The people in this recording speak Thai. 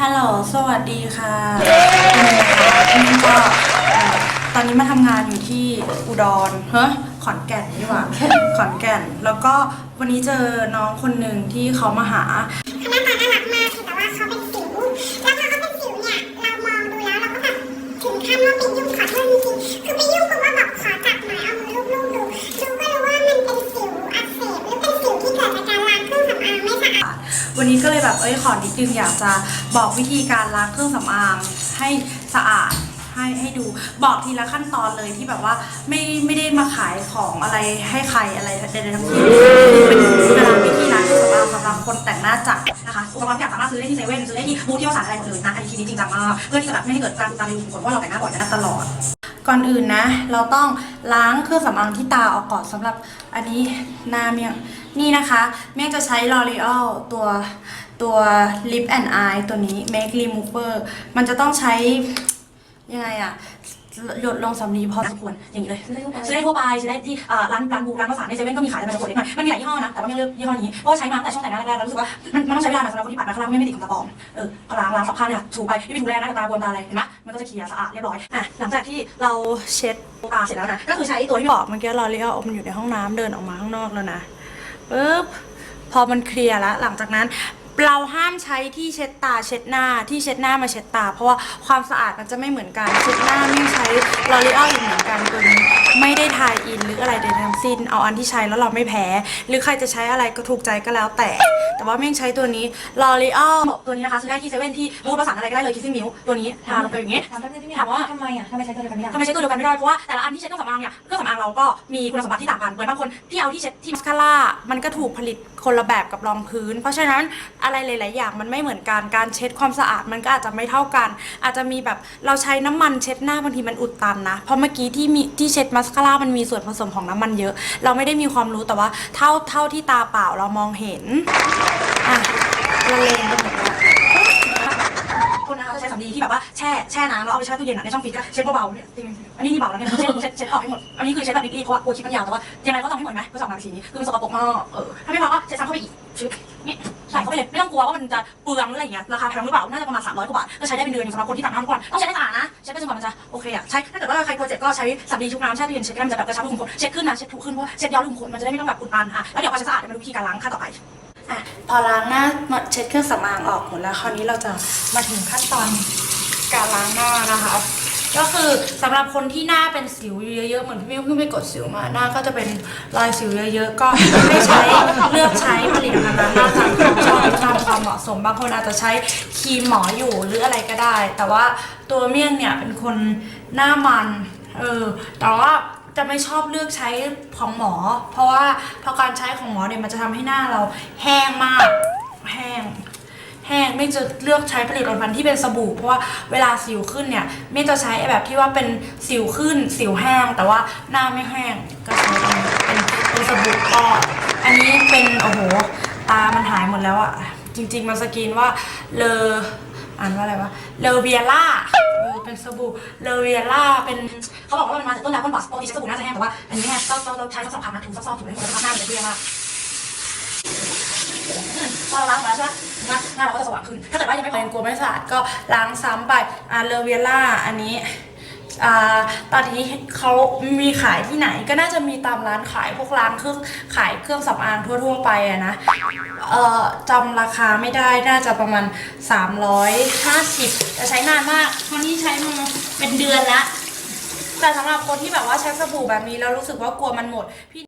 ฮัลโหล สวัสดีค่ะคุณเมย์ค่ะคุณเมย์ก็เอ่อตอนนี้มาทำงานอยู่ที่อุดร เฮ้ยขอนแก่นนี่หว่า ขอนแก่น แล้วก็วันนี้เจอน้องคนหนึ่งที่เขามาหาเขาหน้าตาน่ารักมากแต่ว่าเขาเป็น วันนี้ก็เลยแบบเอ้ยขอนิดนึงอยากจะบอกวิธีการล้างเครื่องสำอางให้สะอาดให้ให้ดูบอกทีละขั้นตอนเลยที่แบบว่าไม่ไม่ได้มาขายของอะไรให้ใครอะไรใดๆทั้งสิ้นเป็นเวลาวิธีล้างเครื่องสำอางสำหรับคนแต่งหน้าจัดนะคะอุปกรณ์ทุกอย่างสามารถซื้อได้ที่เซเว่นซื้อได้ที่บูธที่วสารอะไรหมดเลยนะอันนี้คิดนี้จริงจังมากเพื่อที่จะแบบไม่ให้เกิดการอุดตันในรูขุมขนเพราะว่าเราแต่งหน้าบ่อยนะตลอด ก่อนอื่นนะ เราต้องล้างเครื่องสำอางที่ตาออกก่อนสำหรับอันนี้หน้าเมียงนี่นะคะเมียงจะใช้ L'Oreal ตัวตัว Lip and Eye ตัวนี้ Make Remover มันจะต้องใช้ยังไงอะ หยดลงสำลีพอสมควรอย่างนี้เลยซื้อได้ซื้อได้ทั่วไปซื้อได้ที่ร้านร้านบูร้านภาษาในเซเว่นก็มีขายแต่มันจะขวดเล็กหน่อยมันมีหลายยี่ห้อนะแต่ว่ายังเลือกยี่ห้อนี้เพราะว่าใช้มาตั้งแต่ช่วงแต่งหน้าแรกๆแล้วรู้สึกว่ามันมันต้องใช้เวลาน่อยสำหรับคนที่ปัดมาข้างล่างไม่ไม่ติดขนตาปอมเออก็ล้างล้างสับผ้าเนี่ยถูไปไม่มีถูแรงนะตาบวมตาอะไรเห็นไหมมันก็จะเคลียร์สะอาดเรียบร้อยอะหลังจากที่เราเช็ดตาเสร็จแล้วนะก็คือใช้ตัวที่บอกเมื่อกี้ L'Oreal มันอยู่ในห้องน้ำเดินออกมาข้างนอกแล้วนะปึ๊บพอมันเคลียร์แล้วหลังจากนั้น เราห้ามใช้ที่เช็ดตาเช็ดหน้าที่เช็ดหน้ามาเช็ดตา เพราะว่าความสะอาดมันจะไม่เหมือนกันเช็ดหน้าไม่ใช้ลอรีออลอีกเหมือนกันตัวนี้ไม่ได้ทายอินหรืออะไรใดทั้งสิ้น เอาอันที่ใช้แล้วเราไม่แพ้ หรือใครจะใช้อะไรก็ถูกใจก็แล้วแต่ แต่ว่าไม่ใช้ตัวนี้ L'Oreal ตัวนี้นะคะซื้อได้ที่เซเว่นที่บูธภาษาอะไรก็ได้เลยคิสซี่มิวตัวนี้ทาลงไปอย่างนี้ถามแป๊บนึงที่ถามว่าทำไมอะทำไมใช้ตัวเดียวกันไม่ได้ทำไมใช้ตัวเดียวกันไม่ได้เพราะว่าแต่ละอันที่เช็ดเครื่องสำอางเนี่ยเครื่องสำอางเราก็มีคุณสมบัติที่ต่างกันเหมือนบางคนที่เอาที่เช็ดที่มัสคาร่ามันก็ถูกผลิตคนละแบบกับรองพื้น เพราะฉะนั้นอะไรหลาย ๆ อย่างมันไม่เหมือนกันการเช็ดความสะอาดมันก็อาจจะไม่เท่ากัน อาจจะมีแบบเราใช้น้ำมันเช็ดหน้าบางทีมันอุดตันนะเพราะเมื่อกี้ที่มีที่เช็ดมัสคาร่ามันมีส่วนผสมของน้ำมันเยอะ เราไม่ได้มีความรู้แต่ว่าเท่าเท่าที่ตาเปล่าเรามองเห็นอะละเลงไปหมดแล้วคนนะคะจะใช้สำลีที่แบบว่าแช่แช่น้ำแล้วเอาไปแช่ตู้เย็นอะในช่องฟรีซก็เช็ดเบาๆเนี่ยจริงอันนี้นี่เบาแล้วเนี่ยเช็ดเช็ดเช็ดออกให้หมด อันนี้คือเช็ดแบบนิดๆเพราะว่ากลัวคลิปมันยาวแต่ว่ายังไงก็ต้องให้หมดไหมเพื่อสองนาทีนี้คือมันสกปรกมากเออถ้าไม่พอก็เช็ดซ้ำเข้าไปอีกชึบนี่ใส่เข้าไปเลยไม่ต้องกลัวว่ามันจะเปลืองหรืออะไรอย่างเงี้ยราคาแพงหรือเปล่าน่าจะประมาณ300กว่าบาทก็ใช้ได้เป็นเดือนอยู่สำหรับคนที่ตักน้ำทุกวันต้องใช้ได้สะอาดนะใช้ไปจนกว่ามันจะโอเคอะใช้ถ้าเกิดว่าใครกลัวเจ็บก็ใช้สำลีชุบน้ำแช่ตู้เย็นเช็ดก็ได้มันจะแบบกระชับรูขุมขนเช็ดขึ้นนะเช็ดถูขึ้นเพราะว่าเช็ดย้อนรูขุมขนมันจะได้ไม่ต้องแบบอุดตันอะแล้วเดี๋ยวพอจะสะอาดเดี๋ยวมาดูวิธีการล้างขั้นต่อไป พอล้างหน้าเช็ดเครื่องสำอางออกหมดแล้วคราวนี้เราจะมาถึงขั้นตอนการล้างหน้านะคะ ก็คือสำหรับคนที่หน้าเป็นสิวเยอะๆเหมือนพี่มิ้วเพิ่งไปกดสิวมาหน้าก็จะเป็นรอยสิวเยอะๆก็ให้ใช้เลือกใช้ผลิตภัณฑ์ล้างหน้าตามความชอบตามความเหมาะสมบางคนอาจจะใช้ครีมหมออยู่หรืออะไรก็ได้ แต่ว่าตัวเมี่ยงเนี่ยเป็นคนหน้ามันเออแต่ว่า จะไม่ชอบเลือกใช้ของหมอ เพราะว่าพอการใช้ของหมอเนี่ยมันจะทำให้หน้าเราแห้งมาก แห้ง แห้งไม่จะเลือกใช้ผลิตภัณฑ์ที่เป็นสบู่เพราะว่าเวลาสิวขึ้นเนี่ยไม่จะใช้แบบที่ว่าเป็นสิวขึ้นสิวแห้ง แต่ว่าหน้าไม่แห้งก็ใช้เป็นเป็นสบู่ก็อันนี้เป็นโอ้โหตามันหายหมดแล้วอะจริง ๆมันสกรีนว่าเลออ่านว่าอะไรวะเลอเวียล่า เป็นสบู่เลเวียล่าเป็นเขาบอกว่ามันมาจากต้นน้วต้นบอสปกติใช้สบู่น่าจะแห้งแต่ว่าอันนี้เนี่ยเราเราใช้สักสองครั้งนะถูสักซอกถูให้หมดแล้วหน้ามันจะเรียมากพอเราล้างมาใช่ไหมหน้าเราก็จะสว่างขึ้น ถ้าเกิดว่ายังไม่พแปอรงกลัวไม่สะอาดก็ล้างซ้ำไปอ่าเลเวียล่าอันนี้ อ่าตอนนี้เขามีขายที่ไหนก็น่าจะมีตามร้านขายพวกร้านเครื่องขายเครื่องสำอางทั่วๆไปอะนะเอ่อจำราคาไม่ได้น่าจะประมาณ 350แต่ใช้นานมากคนนี้ใช้มาเป็นเดือนละแต่สำหรับคนที่แบบว่าใช้สบู่แบบนี้แล้วรู้สึกว่ากลัวมันหมดพี่